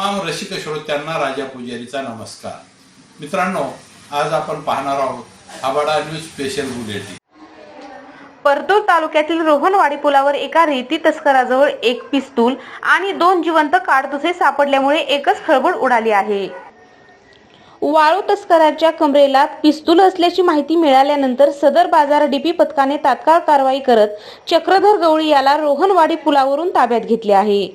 रसिक श्रोत्यांना राजा पुजारीचा नमस्कार. मित्रांनो आज आपण पाहणार आहोत Abada news special bulletin. Partur तालुक्यातील रोहनवाडी पुलावर एका रेती तस्कराजवळ एक पिस्तूल आणि दोन जिवंत काडतुसे सापडल्यामुळे एकच खळबळ उडाली आहे. वाळू तस्कराच्या कमरेला पिस्तूल असल्याची माहिती मिळाल्यानंतर सदर बाजार डीपी पथकाने तात्काळ कारवाई करत चक्रधर गवळी याला रोहनवाडी पुलावरून ताब्यात घेतले आहे.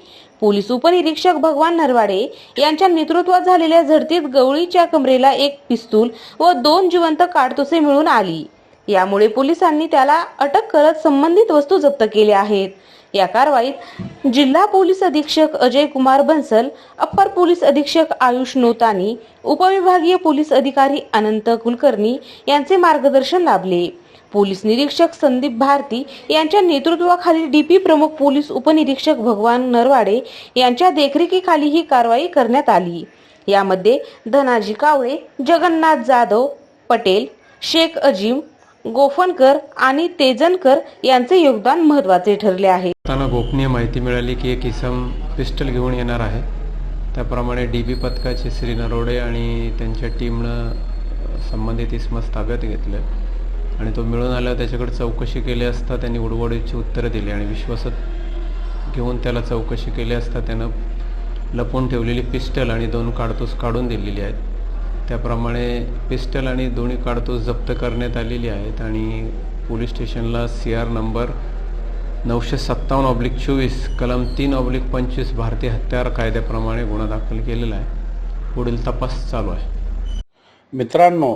पोलीस उपनिरीक्षक भगवान नरवाडे यांच्या नेतृत्वात झालेल्या झडतीत गवळीच्या कमरेला एक पिस्तूल व दोन जिवंत काडतुसे मिळून आली. यामुळे पोलिसांनी त्याला अटक करत संबंधित वस्तू जप्त केल्या आहेत. या कारवाईत जिल्हा पोलीस अधीक्षक अजय कुमार बन्सल अप्पर पोलीस अधीक्षक आयुष नोतानी उपविभागीय पोलीस अधिकारी अनंत कुलकर्णी यांचे मार्गदर्शन लाभले. पोलीस निरीक्षक संदीप भारती यांच्या नेतृत्वाखाली डीपी प्रमुख पोलीस उपनिरीक्षक भगवान नरवाडे यांच्या देखरेखीखाली ही कारवाई करण्यात आली. यामध्ये धनाजी कावळे जगन्नाथ जाधव पटेल शेख अजीम गोफणकर आणि तेजनकर यांचे योगदान महत्त्वाचे ठरले आहे. त्यांना गोपनीय माहिती मिळाली की एक इसम पिस्टल घेऊन येणार आहे. त्याप्रमाणे डी बी पथकाचे श्री नरोडे आणि त्यांच्या टीमनं संबंधित इसमस ताब्यात घेतलं. आणि तो मिळून आल्यावर त्याच्याकडे चौकशी केली असता त्यांनी उडवडीची उत्तरं दिली आणि विश्वासात घेऊन त्याला चौकशी केली असता त्यानं लपवून ठेवलेली पिस्टल आणि दोन काडतूस काढून दिलेली आहेत. त्याप्रमाणे पिस्टल आणि दोन्ही काडतूस जप्त करण्यात आलेली आहेत आणि पोलीस स्टेशनला सी आर नंबर नऊशे सत्तावन्न ऑब्लिक चोवीस कलम तीन ऑब्लिक पंचवीस भारतीय हत्यार कायद्याप्रमाणे गुन्हा दाखल केलेला आहे. पुढील तपास चालू आहे. मित्रांनो